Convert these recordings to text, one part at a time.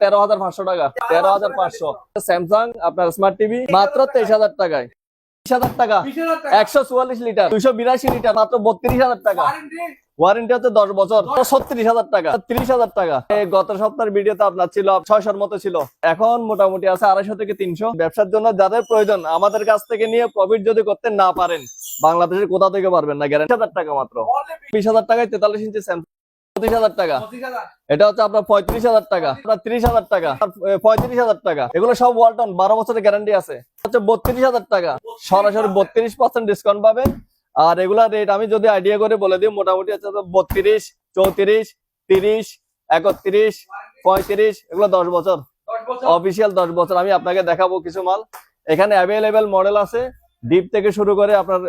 তেরো হাজার পাঁচশো টাকা। তেরো হাজার পাঁচশো। স্যামসাং আপনার স্মার্ট টিভি মাত্র তেইশ হাজার টাকায়। টাকা। একশো চুয়াল্লিশ লিটার দুইশো বিরাশি লিটার মাত্র বত্রিশ হাজার টাকা। ওয়ারেন্টি হচ্ছে দশ বছর। ছত্রিশ হাজার টাকা ত্রিশ হাজার টাকা। গত সপ্তাহের ভিডিওতে আপনার ছিল ছয়শোর মতো ছিল। এখন মোটামুটি আছে আড়াইশো থেকে তিনশো। ব্যবসার জন্য যাদের প্রয়োজন আমাদের কাছ থেকে নিয়ে প্রফিট যদি করতে না পারেন বাংলাদেশের কোথা থেকে পারবেন না? গ্যারান্টি হাজার টাকা মাত্র। বিশ হাজার টাকায় তেতাল্লিশ ইঞ্চি স্যামসাং পঁচিশ হাজার টাকা। এটা হচ্ছে আপনার পঁয়ত্রিশ হাজার টাকা। আপনার ত্রিশ হাজার টাকা। পঁয়ত্রিশ হাজার টাকা। এগুলো সব ওয়ালটন বারো বছরের গ্যারান্টি আছে। হচ্ছে বত্রিশ হাজার টাকা। সরাসরি বত্রিশ পার্সেন্ট ডিসকাউন্ট পাবেন আর রেট আমি যদি আইডিয়া করে বলে দিই মোটামুটি হচ্ছে বত্রিশ চৌত্রিশ তিরিশ একত্রিশ পঁয়ত্রিশ এগুলো দশ বছর। অফিসিয়াল দশ বছর। আমি আপনাকে দেখাবো কিছু মাল। এখানে অ্যাভেলেবেল মডেল আছে। ডিপ থেকে শুরু করে আপনার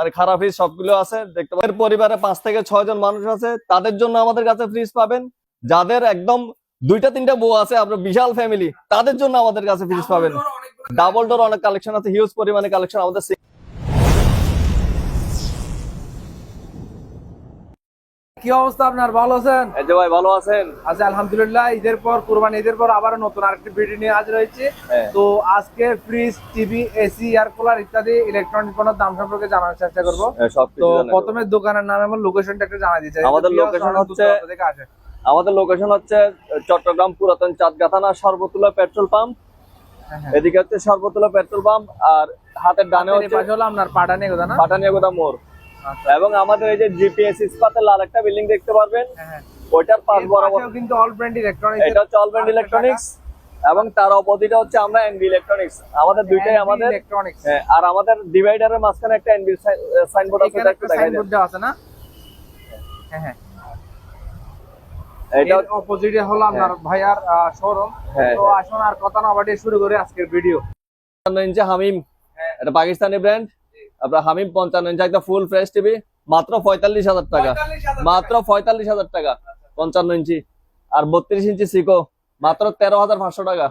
আর খারাপ ফ্রিজ সবগুলো আছে দেখতে পাবেন পরিবারে পাঁচ থেকে ছয় জন মানুষ আছে তাদের জন্য আমাদের কাছে ফ্রিজ পাবেন। যাদের একদম দুইটা তিনটা বউ আছে আপনার বিশাল ফ্যামিলি তাদের জন্য আমাদের কাছে ফ্রিজ পাবেন। ডাবল ডোর অনেক কালেকশন আছে হিউজ পরিমাণে কালেকশন আমাদের কি অবস্থা আপনার? ভালো আছেন? এই যে ভাই ভালো আছেন? আচ্ছা আলহামদুলিল্লাহ ঈদের পর কুরবানি ঈদের পর আবার নতুন আরেকটি ভিডিও নিয়ে হাজির হয়েছে। হ্যাঁ। তো আজকে fridge TV AC air cooler ইত্যাদি ইলেকট্রনিক পণ্যের দাম সম্পর্কে জানার চেষ্টা করব। সব তো প্রথমে দোকানের নাম এবং লোকেশনটা একটু জানা দিতে আমাদের লোকেশন হচ্ছে- আমাদের লোকেশন হচ্ছে চট্টগ্রাম পুরাতন চাঁদগাথানা সর্বতুলা পেট্রোল পাম্প। হ্যাঁ, হ্যাঁ। এদিকে হচ্ছে সর্বতুলা পেট্রোল পাম্প আর হাতের ডানে হচ্ছে আপনার পাটানি কথা না পাটানিয়াগোদা মোড়। আচ্ছা। এবং আমাদের এই যে জিপিএস ইস্পাতের লাল একটা বিল্ডিং দেখতে পারবেন। হ্যাঁ, হ্যাঁ। ওইটার পাশ বরাবর। কিন্তু অল ব্র্যান্ড ইলেকট্রনিক এটা হচ্ছে অলব্যান্ড ইলেকট্রনিক্স এবং তার অপোজিটে হচ্ছে আমরা এনবি ইলেকট্রনিক্স আমাদের দুইটাই আমাদের। ইলেকট্রনিক্স হ্যাঁ, আর আমাদের ডিভাইডারের মাঝখানে একটা এনবি সাইনবোর্ড আছে এটা একটা দেখাই দেন। সাইনবোর্ড আছে না? হ্যাঁ। হ্যাঁ এটা অপোজিটে হলো আপনার ভাইয়ার শোরুম তো আসুন আর কথা না বাড়িয়ে শুরু করে আজকের ভিডিও ইঞ্চি হামিম। এটা পাকিস্তানি ব্র্যান্ড আপনার হামিম পঞ্চান্ন ইঞ্চি একটা ফুল ফ্রেশ টিভি মাত্র পঁয়তাল্লিশ হাজার টাকা। মাত্র পঁয়তাল্লিশ হাজার টাকা পঞ্চান্ন ইঞ্চি। আর বত্রিশ ইঞ্চি সিকো মাত্র তেরো হাজার পাঁচশো টাকা।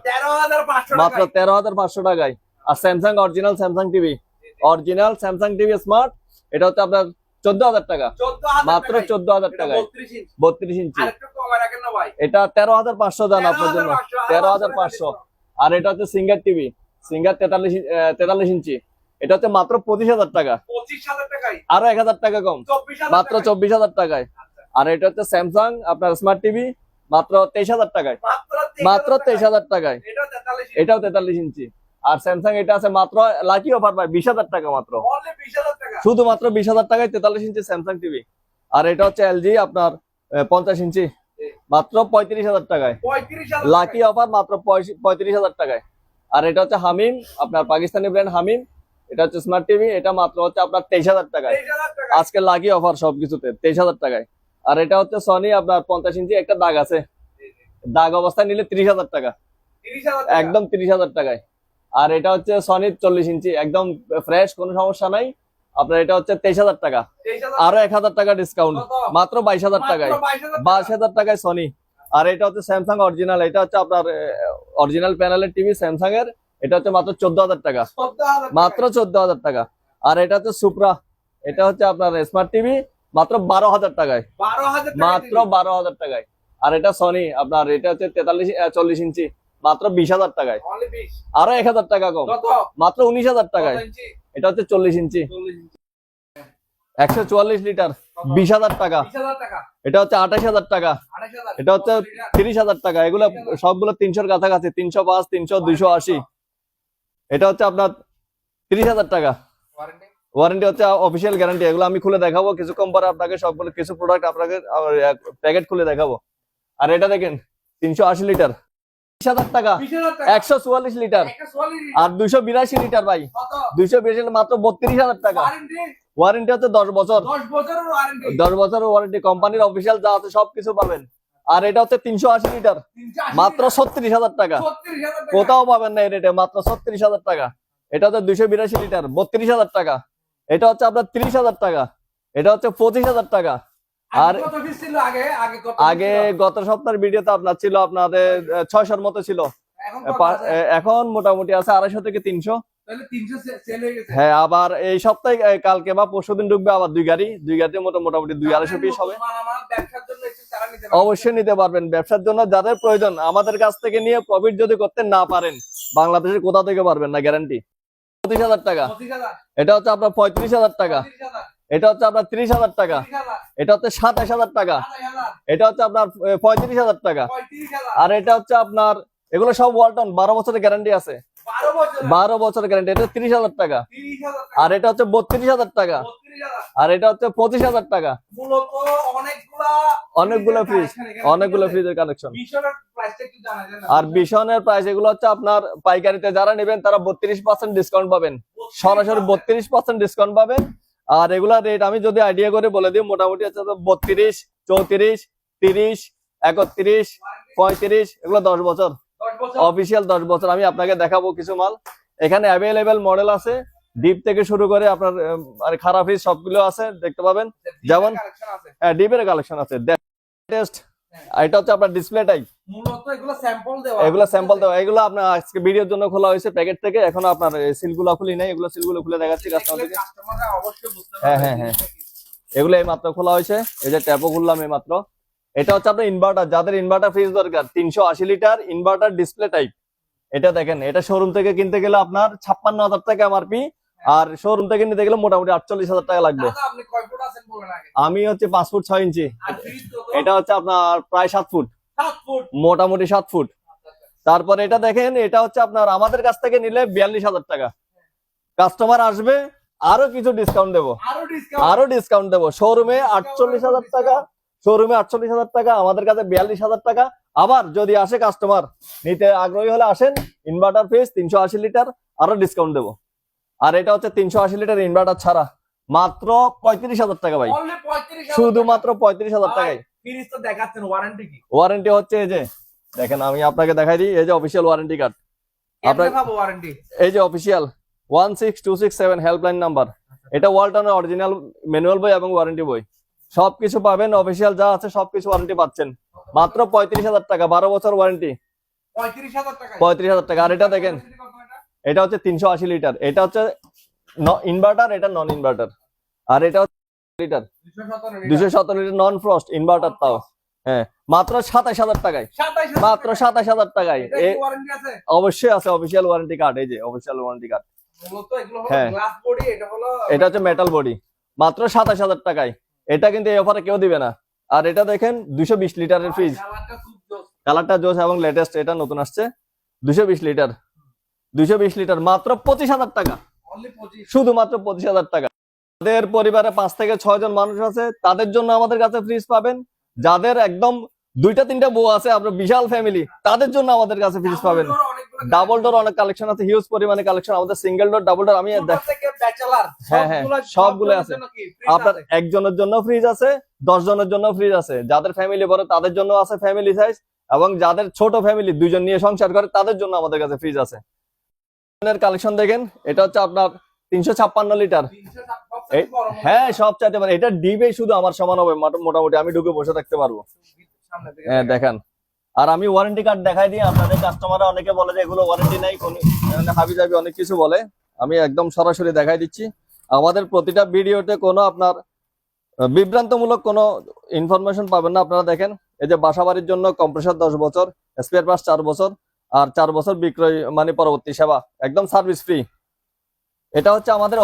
মাত্র তেরো হাজার পাঁচশো টাকায়। আর Samsung original Samsung TV original Samsung TV smart এটা হচ্ছে আপনার চোদ্দ হাজার টাকা। মাত্র চোদ্দ হাজার টাকায়। বত্রিশ ইঞ্চি। এটা তেরো হাজার পাঁচশো দান আপনার জন্য। তেরো হাজার পাঁচশো আর এটা হচ্ছে সিঙ্গার টিভি সিঙ্গার তেতাল্লিশ তেতাল্লিশ ইঞ্চি। এটা হচ্ছে মাত্র পঁচিশ হাজার টাকা। আরও এক হাজার টাকা কম। মাত্র চব্বিশ হাজার টাকায়। আর এটা হচ্ছে স্যামসাং আপনার স্মার্ট টিভি মাত্র তেইশ হাজার টাকায়। মাত্র তেইশ হাজার টাকায়। এটাও তেতাল্লিশ ইঞ্চি। আর স্যামসাং এটা আছে মাত্র লাকি অফার পায় বিশ হাজার টাকা মাত্র। শুধুমাত্র বিশ হাজার টাকায় তেতাল্লিশ ইঞ্চি স্যামসাং টিভি আর এটা হচ্ছে এলজি আপনার পঞ্চাশ ইঞ্চি। মাত্র পঁয়ত্রিশ হাজার টাকায়। লাকি অফার মাত্র পঁয়ত্রিশ হাজার টাকায়। আর এটা হচ্ছে হামিম আপনার পাকিস্তানি ব্র্যান্ড হামিম। এটা হচ্ছে স্মার্ট টিভি এটা মাত্র হচ্ছে আপনার তেইশ হাজার টাকায়। আজকে লাগি অফার সবকিছুতে তেইশ হাজার টাকায়। আর এটা হচ্ছে সনি আপনার পঞ্চাশ ইঞ্চি একটা দাগ আছে। দাগ অবস্থায় নিলে ত্রিশ হাজার টাকা। একদম তিরিশ হাজার টাকায়। আর এটা হচ্ছে সনি চল্লিশ ইঞ্চি একদম ফ্রেশ কোনো সমস্যা নাই। আপনার এটা হচ্ছে তেইশ হাজার টাকা। আরও এক হাজার টাকা ডিসকাউন্ট মাত্র বাইশ হাজার টাকায়। বাইশ হাজার টাকায় সনি আর এটা হচ্ছে স্যামসাং অরিজিনাল এটা হচ্ছে আপনার অরিজিনাল প্যানেলের টিভি স্যামসাং এর। এটা হচ্ছে মাত্র চোদ্দ হাজার টাকা মাত্র চোদ্দ হাজার টাকা। আর এটা হচ্ছে সুপ্রা। এটা হচ্ছে আপনার স্মার্ট টিভি মাত্র বারো হাজার টাকায় মাত্র বারো হাজার টাকায়। আর এটা সনি আপনার এটা হচ্ছে তেতাল্লিশ চল্লিশ ইঞ্চি মাত্র বিশ হাজার টাকায় আরও এক হাজার টাকা কম। মাত্র উনিশ হাজার টাকায় এটা হচ্ছে চল্লিশ ইঞ্চি। একশো চুয়াল্লিশ লিটার বিশ হাজার টাকা। এটা হচ্ছে আঠাশ হাজার টাকা এটা হচ্ছে তিরিশ হাজার টাকা। এগুলো সবগুলো তিনশোর কাছাকাছি তিনশো পাঁচ তিনশো দুইশো আশি। এটা হচ্ছে আপনার তিরিশ হাজার টাকা। ওয়ারেন্টি হচ্ছে অফিসিয়াল গ্যারান্টি এগুলো আমি খুলে দেখাবো। কিছুক্ষণ পরে আপনাকে সবগুলো কিছু প্রোডাক্ট আপনাকে প্যাকেট খুলে দেখাবো। আর এটা দেখেন তিনশো আশি লিটার বিশ হাজার টাকা। একশো চুয়াল্লিশ লিটার আর দুইশো বিরাশি লিটার ভাই। দুইশো বিরাশি মাত্র বত্রিশ হাজার টাকা। ওয়ারেন্টি হচ্ছে দশ বছর। দশ বছরের ওয়ারেন্টি কোম্পানির অফিসিয়াল যা আছে সবকিছু পাবেন। আর এটা হচ্ছে তিনশো আশি লিটার। মাত্র ছত্রিশ হাজার টাকা। কোথাও পাবেন না এই রেটে মাত্র ছত্রিশ হাজার টাকা। এটা হচ্ছে দুইশো বিরাশি লিটার বত্রিশ হাজার টাকা। এটা হচ্ছে আপনার ত্রিশ হাজার টাকা। এটা হচ্ছে পঁচিশ হাজার টাকা। আর আগে গত সপ্তাহের ভিডিওতে আপনার ছিল আপনাদের ছয়শোর মতো ছিল। এখন মোটামুটি আছে আড়াইশো থেকে তিনশো। হয়ে আবার এই সপ্তাহে কালকে বা পরশু দিন ঢুকবে আবার দুই গাড়ি। দুই গাড়িতে মোটা- মোটামুটি দুই আড়াইশো পিস হবে। অবশ্যই নিতে পারবেন। ব্যবসার জন্য যাদের প্রয়োজন আমাদের কাছ থেকে নিয়ে প্রফিট যদি করতে না পারেন বাংলাদেশের কোথা থেকে পারবেন না গ্যারান্টি পঁচিশ হাজার টাকা। এটা হচ্ছে আপনার পঁয়ত্রিশ হাজার টাকা। এটা হচ্ছে আপনার ত্রিশ হাজার টাকা। এটা হচ্ছে সাতাশ হাজার টাকা। এটা হচ্ছে আপনার পঁয়ত্রিশ হাজার টাকা। আর এটা হচ্ছে আপনার এগুলো সব ওয়ালটন বারো বছরের গ্যারান্টি আছে। বারো বছর, গ্যারান্টি এটা ত্রিশ হাজার টাকা। আর এটা হচ্ছে বত্রিশ হাজার টাকা। আর এটা হচ্ছে পঁচিশ হাজার টাকা। অনেকগুলো ফ্রিজ অনেকগুলো ফ্রিজের কানেকশন? আর বিশনের প্রাইস এগুলো হচ্ছে আপনার পাইকারিতে যারা নেবেন তারা বত্রিশ পার্সেন্ট ডিসকাউন্ট পাবেন। সরাসরি বত্রিশ পার্সেন্ট ডিসকাউন্ট পাবেন। আর এগুলা রেট আমি যদি আইডিয়া করে বলে দিই মোটামুটি হচ্ছে বত্রিশ চৌত্রিশ তিরিশ একত্রিশ পঁয়ত্রিশ এগুলো দশ বছর। অফিসিয়াল দশ বছর। আমি আপনাকে দেখাবো কিছু মাল। এখানে অ্যাভেলেবেল মডেল আছে। ডিপ থেকে শুরু করে আপনার আর খারাপ ফ্রিজ সবগুলো আছে দেখতে পাবেন। যেমন- হ্যাঁ ডিপের কালেকশন আছে। টেস্ট এটা হচ্ছে আপনার ডিসপ্লে টাইপ মূলত এগুলো স্যাম্পল দেওয়া এগুলো স্যাম্পল দেওয়া। এগুলো আপনার আজকে ভিডিওর জন্য খোলা হয়েছে প্যাকেট থেকে। এখন আপনার সিলগুলো খুলি নাই। এগুলো সিলগুলো খুলে দেখাচ্ছি কাস্টমারকে হ্যাঁ, হ্যাঁ, হ্যাঁ। এগুলো এই মাত্র খোলা হয়েছে। এই যে ট্যাপও খুললাম এই মাত্র এটা হচ্ছে আপনার ইনভার্টার যাদের ইনভার্টার ফ্রিজ দরকার তিনশো আশি লিটার ইনভার্টার ডিসপ্লে টাইপ এটা দেখেন এটা শোরুম থেকে কিনতে গেলে আপনার ছাপ্পান্ন হাজার টাকা এমআরপি আর শোরুম থেকে নিতে গেলে মোটামুটি আটচল্লিশ হাজার টাকা লাগবে। আমি হচ্ছে পাঁচ ফুট ছয় ইঞ্চি। এটা হচ্ছে আপনার প্রায় সাত ফুট। মোটামুটি সাত ফুট। তারপরে এটা দেখেন এটা হচ্ছে আপনার আমাদের কাছ থেকে নিলে বিয়াল্লিশ হাজার টাকা। কাস্টমার আসবে আরও কিছু ডিসকাউন্ট দেবো। আরও ডিসকাউন্ট দেবো। শোরুমে আটচল্লিশ হাজার টাকা। শোরুমে আটচল্লিশ হাজার টাকা আমাদের কাছে বিয়াল্লিশ হাজার টাকা। আবার যদি আসে কাস্টমার নিতে আগ্রহী হলে আসেন ইনভার্টার ফিস তিনশো আশি লিটার আরও ডিসকাউন্ট দেবো। আর এটা হচ্ছে তিনশো আশি লিটার ইনভার্টার ছাড়া। মাত্র পঁয়ত্রিশ হাজার টাকা ভাই। অনলি 35000 শুধুমাত্র পঁয়ত্রিশ হাজার টাকায়। তো দেখাচ্ছেন ওয়ারেন্টি কি? ওয়ারেন্টি হচ্ছে এই যে দেখেন আমি আপনাকে দেখাই দিই এই যে অফিসিয়াল ওয়ারেন্টি কার্ড আপনার- এই যে official one six two six seven helpline number এটা ওয়ালটনের অরিজিনাল ম্যানুয়াল বই এবং ওয়ারেন্টি বই। সবকিছু পাবেন অফিসিয়াল যা আছে সবকিছু ওয়ারেন্টি পাচ্ছেন। মাত্র পঁয়ত্রিশ হাজার টাকা বারো বছর ওয়ারেন্টি পঁয়ত্রিশ হাজার টাকা। আর এটা দেখেন এটা হচ্ছে তিনশো আশি লিটার এটা হচ্ছে ইনভার্টার এটা নন ইনভার্টার আর এটা লিটার দুশো সতেরো লিটার নন ফ্রস্ট ইনভার্টার তাও। হ্যাঁ মাত্র সাতাশ হাজার টাকায়। মাত্র সাতাশ হাজার টাকায়। অবশ্যই আছে অফিসিয়াল ওয়ারেন্টি কার্ড এই যে অফিসিয়াল ওয়ারেন্টি কার্ড হ্যাঁ। এটা হচ্ছে মেটাল বডি মাত্র সাতাশ হাজার টাকায়। এটা কিন্তু এই অফারে কেউ দিবে না। আর এটা দেখেন দুশো বিশ লিটারের ফ্রিজ কালারটা জোস এবং লেটেস্ট এটা নতুন আসছে। দুশো বিশ লিটার। দুশো বিশ লিটার মাত্র পঁচিশ হাজার টাকা। শুধুমাত্র পঁচিশ হাজার টাকা। যাদের পরিবারে পাঁচ থেকে ছয় জন মানুষ আছে। তাদের জন্য আমাদের কাছে ফ্রিজ পাবেন। যাদের একদম দুইটা তিনটা বউ আছে আপনার বিশাল ফ্যামিলি তাদের জন্য আমাদের কাছে ফ্রিজ পাবেন। ডাবল ডোর অনেক কালেকশন আছে হিউজ পরিমাণে কালেকশন আমাদের সিঙ্গেল ডোর ডাবল ডোর আমি হ্যাঁ, হ্যাঁ, সবগুলো আছে। আপনার একজনের জন্য ফ্রিজ আছে দশ জনের জন্য ফ্রিজ আছে। যাদের ফ্যামিলি বড় তাদের জন্য আছে ফ্যামিলি সাইজ এবং যাদের ছোট ফ্যামিলি দুইজন নিয়ে সংসার করে তাদের জন্য আমাদের কাছে ফ্রিজ আছে। কালেকশন দেখেন এটা হচ্ছে আপনার তিনশো ছাপ্পান্ন লিটার হ্যাঁ সব চাইতে পারে এটা ডিবে শুধু আমার সমান হবে মোটামুটি আমি ঢুকে বসে থাকতে পারব। হ্যাঁ দেখেন। আর আমি ওয়ারেন্টি কার্ড দেখাই দিই, আপনাদের কাস্টমাররা অনেকে বলে যে এগুলো ওয়ারেন্টি নাই হাবি জাবি অনেক কিছু বলে। আমি একদম সরাসরি দেখাই দিচ্ছি। আমাদের প্রতিটা ভিডিওতে কোনো আপনার বিভ্রান্তমূলক কোনো ইনফরমেশন পাবেন না, আপনারা দেখেন। এই যে বাসাবাড়ির জন্য কম্প্রেসার দশ বছর স্পেয়ার পার্টস চার বছর, আর চার বছর বিক্রয় মানে পরবর্তী সেবা, একদম সার্ভিস ফ্রি এটা হচ্ছে আমাদের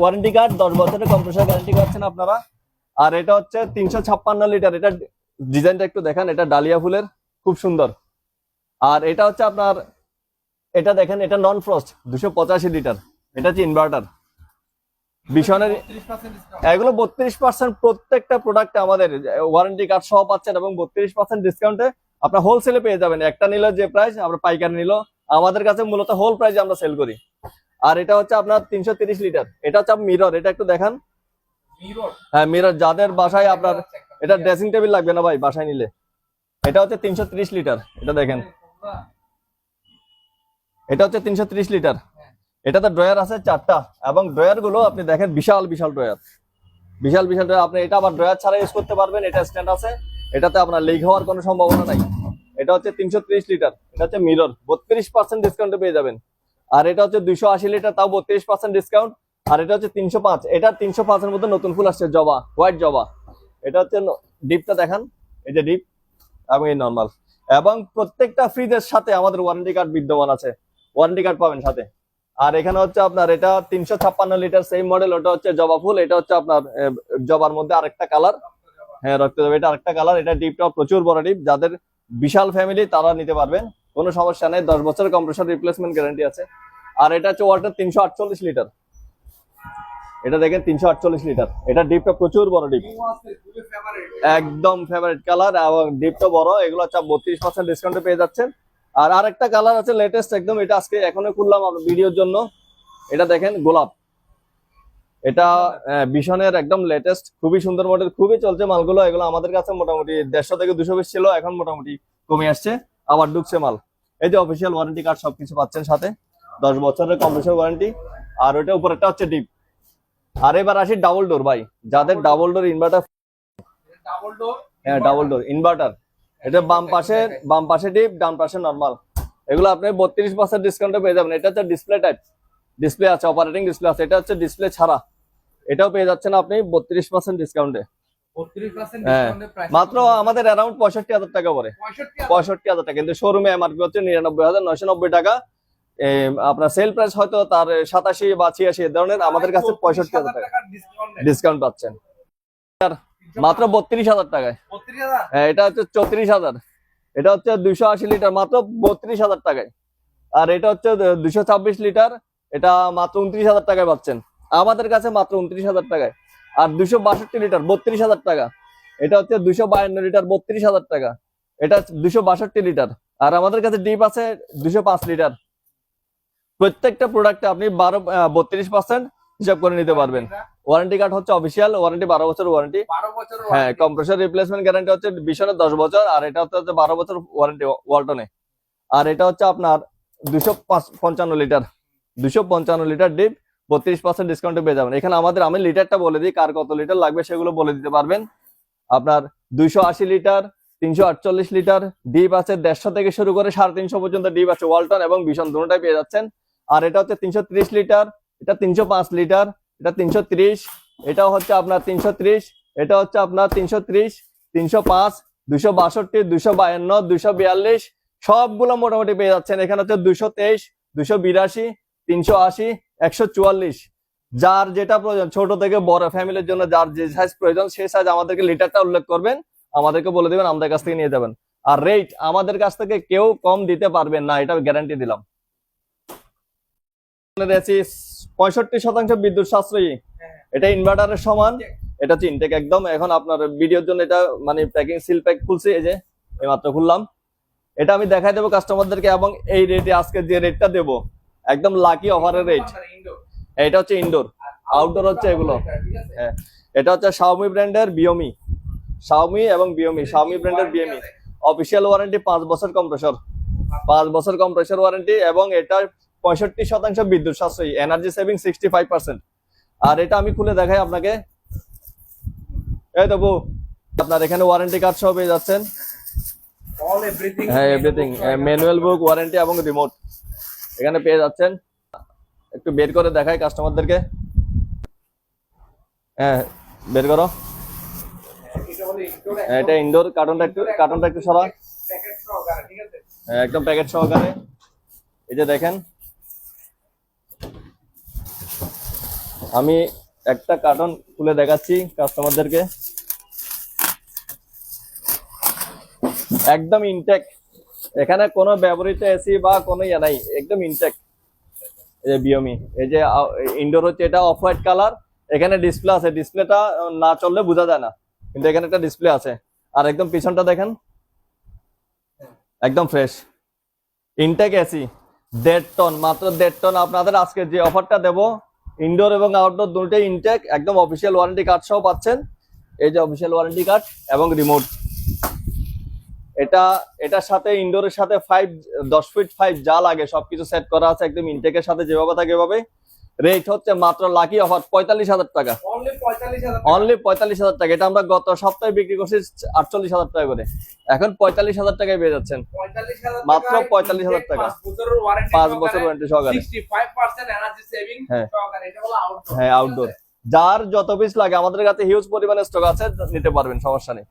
ওয়ারেন্টি কার্ড দশ বছরের কম্প্রেসার গ্যারান্টি পাচ্ছেন আপনারা। আর এটা হচ্ছে তিনশো ছাপ্পান্ন লিটার, এটা ডিজাইনটা একটু দেখান, এটা ডালিয়া ফুলের। খুব সুন্দর। আর এটা হচ্ছে আপনার এটা দেখেন এটা নন ফ্রস্ট দুশো পঁচাশি লিটার। এটা হচ্ছে ইনভার্টার বিশনের এগুলো বত্রিশ পার্সেন্ট প্রত্যেকটা প্রোডাক্টে আমাদের ওয়ারেন্টি কার্ড সহ পাচ্ছেন এবং বত্রিশ পার্সেন্ট ডিসকাউন্টে আপনার হোলসেলে পেয়ে যাবেন। একটা নিল যে প্রাইস আমরা পাইকারি নিল। আমাদের কাছে মূলত হোল প্রাইসে আমরা সেল করি। আর এটা হচ্ছে আপনার তিনশো তিরিশ লিটার। এটা হচ্ছে মিরর এটা একটু দেখান। হ্যাঁ মিরর যাদের বাসায় আপনার এটা ড্রেসিং টেবিল লাগবে না ভাই বাসায় নিলে। এটা হচ্ছে তিনশো ত্রিশ লিটার, এটা দেখেন। এটা হচ্ছে তিনশো ত্রিশ লিটার। এটাতে ড্রয়ার আছে চারটা, এবং ড্রয়ারগুলো আপনি দেখেন বিশাল বিশাল ড্রয়ার। বিশাল বিশাল ড্রয়ার। আপনি এটা আবার ড্রয়ার ছাড়া ইউজ করতে পারবেন, এটা স্ট্যান্ড আছে। এটাতে আপনার লিক হওয়ার কোনো সম্ভাবনা নাই। এটা হচ্ছে তিনশো ত্রিশ লিটার, এটা হচ্ছে মিরর বত্রিশ পার্সেন্ট ডিসকাউন্টে পেয়ে যাবেন। আর এটা হচ্ছে দুইশো আশি লিটার, তাও বত্রিশ পার্সেন্ট ডিসকাউন্ট আর এটা হচ্ছে তিনশো পাঁচ, এটা তিনশো পাঁচের মধ্যে নতুন ফুল আসছে, জবা হোয়াইট জবা। এটা হচ্ছে ডিপটা দেখান, এই যে ডিপ এবং এই নর্মাল এবং প্রত্যেকটা ফ্রিজের সাথে আমাদের ওয়ারেন্টি কার্ড বিদ্যমান আছে। ওয়ারেন্টি কার্ড পাবেন সাথে। আর এখানে হচ্ছে আপনার এটা তিনশো ছাপ্পান্ন লিটার সেম মডেল ওটা হচ্ছে জবা ফুল, এটা হচ্ছে আপনার জবার মধ্যে আরেকটা কালার হ্যাঁ রক্ত এটা আরেকটা কালার এটা ডিপটা প্রচুর বড় ডিপ যাদের বিশাল ফ্যামিলি তারা নিতে পারবেন। কোনো সমস্যা নেই, দশ বছরের কম্প্রেসর রিপ্লেসমেন্ট গ্যারান্টি আছে। আর এটা হচ্ছে ওয়াটার তিনশো আটচল্লিশ লিটার এটা দেখেন তিনশো আটচল্লিশ লিটার। এটা ডিপটা প্রচুর বড় ডিপ। একদম ফেভারিট কালার এবং ডিপটা বড় এগুলো হচ্ছে বত্রিশ পার্সেন্ট ডিসকাউন্টে পেয়ে যাচ্ছেন। আর আরেকটা কালার আছে লেটেস্ট একদম এটা আজকে এখনও খুললাম আপনার ভিডিওর জন্য। এটা দেখেন গোলাপ। এটা আহ, ভীষণের একদম লেটেস্ট খুবই সুন্দর মডেল খুবই চলছে মালগুলো। এগুলো আমাদের কাছে মোটামুটি দেড়শো থেকে দুশো পিস ছিল এখন মোটামুটি কমে আসছে আবার ঢুকছে মাল। এই যে অফিসিয়াল ওয়ারেন্টি কার্ড সবকিছু পাচ্ছেন সাথে দশ বছরের কম্প্রেসর ওয়ারেন্টি আর ওইটা উপরেরটা হচ্ছে ডিপ আর এবার আসি ডাবল ডোর ভাই। যাদের double door inverter double door হ্যাঁ ডাবল ডোর ইনভার্টার এটা বাম পাশে বাম পাশে ডিপ ডান পাশে নর্মাল এগুলো আপনি বত্রিশ পার্সেন্ট ডিসকাউন্টে পেয়ে যাবেন। এটা হচ্ছে ডিসপ্লে টাইপ ডিসপ্লে আছে অপারেটিং ডিসপ্লে আছে। এটা হচ্ছে ডিসপ্লে ছাড়া। এটাও পেয়ে যাচ্ছেন আপনি বত্রিশ পার্সেন্ট ডিসকাউন্টে 32% হ্যাঁ, ডিসকাউন্টে প্রাইস মাত্র আমাদের অ্যারাউন্ড পঁয়ষট্টি হাজার টাকা 65 পঁয়ষট্টি হাজার। টাকা। কিন্তু শোরুমে এমআরপি হচ্ছে নিরানব্বই হাজার নয়শো নব্বই টাকা। আপনার সেল প্রাইস হয়তো তার সাতাশি বা ছিয়াশি ধরনের আমাদের কাছে পঁয়ষট্টি হাজার টাকা। ডিসকাউন্ট পাচ্ছেন। মাত্র বত্রিশ হাজার টাকায়। হ্যাঁ এটা হচ্ছে চৌত্রিশ হাজার। এটা হচ্ছে দুইশো আশি লিটার মাত্র বত্রিশ হাজার টাকায়। আর এটা হচ্ছে দুইশো ছাব্বিশ লিটার এটা মাত্র উনত্রিশ হাজার টাকায় পাচ্ছেন। আমাদের কাছে মাত্র উনত্রিশ হাজার টাকায়। আর দুশো বাষট্টি লিটার বত্রিশ হাজার টাকা। এটা হচ্ছে দুশো বায়ান্ন লিটার বত্রিশ হাজার টাকা। এটা দুশো বাষট্টি লিটার। আর আমাদের কাছে ডিপ আছে দুশো পাঁচ লিটার। প্রত্যেকটা প্রোডাক্টে আপনি বারো বত্রিশ পার্সেন্ট হিসাব করে নিতে পারবেন। ওয়ারেন্টি কার্ড হচ্ছে অফিসিয়াল ওয়ারেন্টি বারো বছর ওয়ারেন্টি হ্যাঁ কম্প্রেসর রিপ্লেসমেন্ট গ্যারান্টি হচ্ছে বিশনের দশ বছর আর এটা হচ্ছে বারো বছর ওয়ারেন্টি ওয়ালটনে আর এটা হচ্ছে আপনার দুশো পঞ্চান্ন লিটার দুশো পঞ্চান্ন লিটার ডিপ বত্রিশ পার্সেন্ট ডিসকাউন্টে পেয়ে যাবেন। এখানে আমাদের আমি লিটারটা বলে দিই কার কত লিটার লাগবে সেগুলো বলে দিতে পারবেন। আপনার দুইশো আশি লিটার তিনশো আটচল্লিশ লিটার ডিপ আছে দেড়শো থেকে শুরু করে সাড়ে তিনশো পর্যন্ত ডিপ আছে ওয়ালটন এবং ভীষণ দুটোটাই পেয়ে যাচ্ছেন। আর এটা হচ্ছে তিনশো ত্রিশ লিটার, এটা তিনশো পাঁচ লিটার, এটা তিনশো এটাও হচ্ছে আপনার তিনশো ত্রিশ, এটা হচ্ছে আপনার তিনশো ত্রিশ, তিনশো পাঁচ, দুশো বাষট্টি, দুশো বায়ান্ন, দুশো বিয়াল্লিশ, সবগুলো মোটামুটি পেয়ে যাচ্ছেন। এখানে হচ্ছে দুশো তেইশ, দুশো বিরাশি, তিনশো আশি, একশো চুয়াল্লিশ। যার যেটা প্রয়োজন, ছোট থেকে বড় ফ্যামিলির জন্য যার যে সাইজ প্রয়োজন সেই সাইজ আমাদেরকে লিটারটা উল্লেখ করবেন, আমাদেরকে বলে দিবেন, আমাদের কাছ থেকে নিয়ে যাবেন। আর রেট আমাদের কাছ থেকে কেউ কম দিতে পারবেন না, এটা গ্যারান্টি দিলাম। পঁয়ষট্টি শতাংশ বিদ্যুৎ সাশ্রয়ী। এটা ইনভার্টারের সমান। এটা হচ্ছে ইনটেক একদম। এখন আপনার ভিডিওর জন্য এটা মানে প্যাকিং সিল প্যাক খুলছে এই যে এই মাত্র খুললাম। এটা আমি দেখাই দেবো কাস্টমারদেরকে এবং এই রেটে আজকে যে রেটটা দেবো একদম লাকি অফারের রেট এটা হচ্ছে ইনডোর আউটডোর হচ্ছে এগুলো। হ্যাঁ। এটা হচ্ছে শাওমি ব্র্যান্ডের বিওমি শাওমি এবং বিওমি শাওমি ব্র্যান্ডের বিএমই অফিসিয়াল ওয়ারেন্টি পাঁচ বছর কম্প্রেসর পাঁচ বছর কম্প্রেসর ওয়ারেন্টি এবং এটা পঁয়ষট্টি শতাংশ বিদ্যুৎ সাশ্রয়ী energy saving sixty five percent আর এটা আমি খুলে দেখাই আপনাকে। এই তবু আপনার এখানে ওয়ারেন্টি কার্ড সহ পেয়ে যাচ্ছেন। হ্যাঁ এভরিথিং ম্যানুয়াল বুক ওয়ারেন্টি এবং রিমোট এখানে পেয়ে যাচ্ছেন। একটু বের করে দেখাই কাস্টমারদেরকে হ্যাঁ বের করো। এটা ইনডোর হ্যাঁ, এটা ইনডোর কার্টনটা একটু কার্টনটা একটু সরা হ্যাঁ, একদম প্যাকেট সহকারে। এই যে দেখেন আমি একটা কার্টন খুলে দেখাচ্ছি কাস্টমারদেরকে। একদম ইনটেক এখানে কোনো ব্যবহৃত এসি বা কোনো ইয়ে নাই, একদম ইনটেক এই যে বিয়মি এই যে ইনডোর হচ্ছে এটা অফ হোয়াইট কালার এখানে ডিসপ্লে আছে ডিসপ্লেটা না চললে বোঝা যায় না, কিন্তু এখানে একটা ডিসপ্লে আছে। আর একদম পিছনটা দেখেন, একদম ফ্রেশ ইনটেক এসি দেড় টন মাত্র দেড় টন আপনাদের আজকে যে অফারটা দেব ইনডোর এবং আউটডোর দুটোই ইনটেক একদম অফিসিয়াল ওয়ারেন্টি কার্ড সহ পাচ্ছেন। এই যে অফিসিয়াল ওয়ারেন্টি কার্ড এবং রিমোট এটা, এটার সাথে ইনডোরের সাথে ফাইভ দশ ফিট ফাইভ যা লাগে সবকিছু সেট করা আছে, একদম ইনটেকের সাথে যেভাবে থাকে এভাবে রেট হচ্ছে মাত্র লাকি অফার পঁয়তাল্লিশ হাজার টাকা। অনলি পঁয়তাল্লিশ হাজার টাকা। এটা আমরা গত সপ্তাহে বিক্রি করছি আটচল্লিশ হাজার টাকা করে। এখন পঁয়তাল্লিশ হাজার টাকায় পেয়ে যাচ্ছেন। মাত্র পঁয়তাল্লিশ হাজার টাকা। পাঁচ বছর ওয়ারেন্টি সহকারে হ্যাঁ। হ্যাঁ আউটডোর যার যত পিস লাগে আমাদের কাছে হিউজ পরিমাণে স্টক আছে নিতে পারবেন সমস্যা নেই।